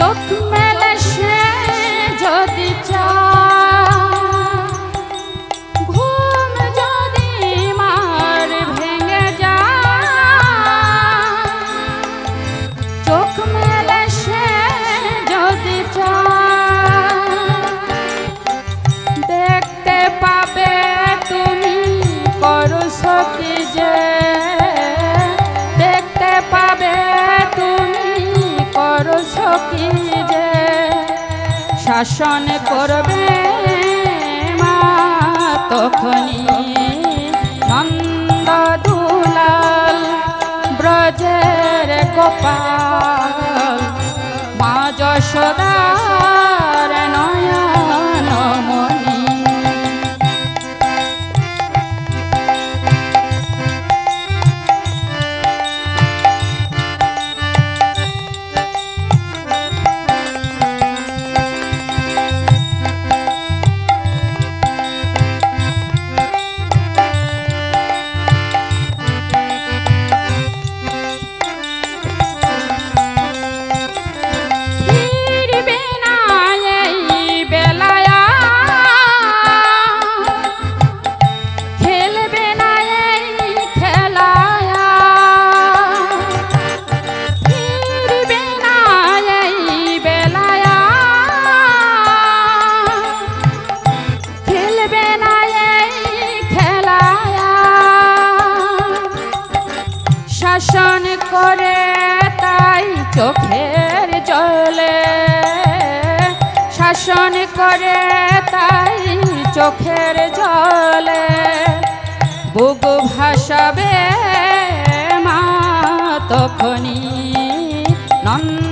Çok mer শাসন করবে মা তখনই নন্দ দুলাল ব্রজের গোপাল মা যশোদা দর্শন করে তাই চোখের জলে। শাসন করে তাই চোখের জলে। বুক ভাসাবে মা তখনই নন্দ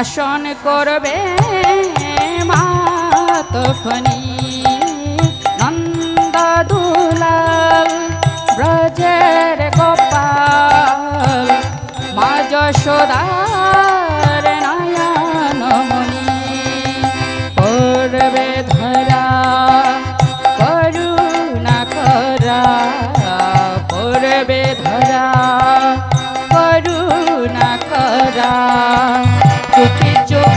শাসন করবে মা তখনি। নন্দ দুলাল ব্রজের গোপাল, মা যশোদার নয়নমণি করবে ধরা, করুণা করা, করবে ধরা করা। Porque yo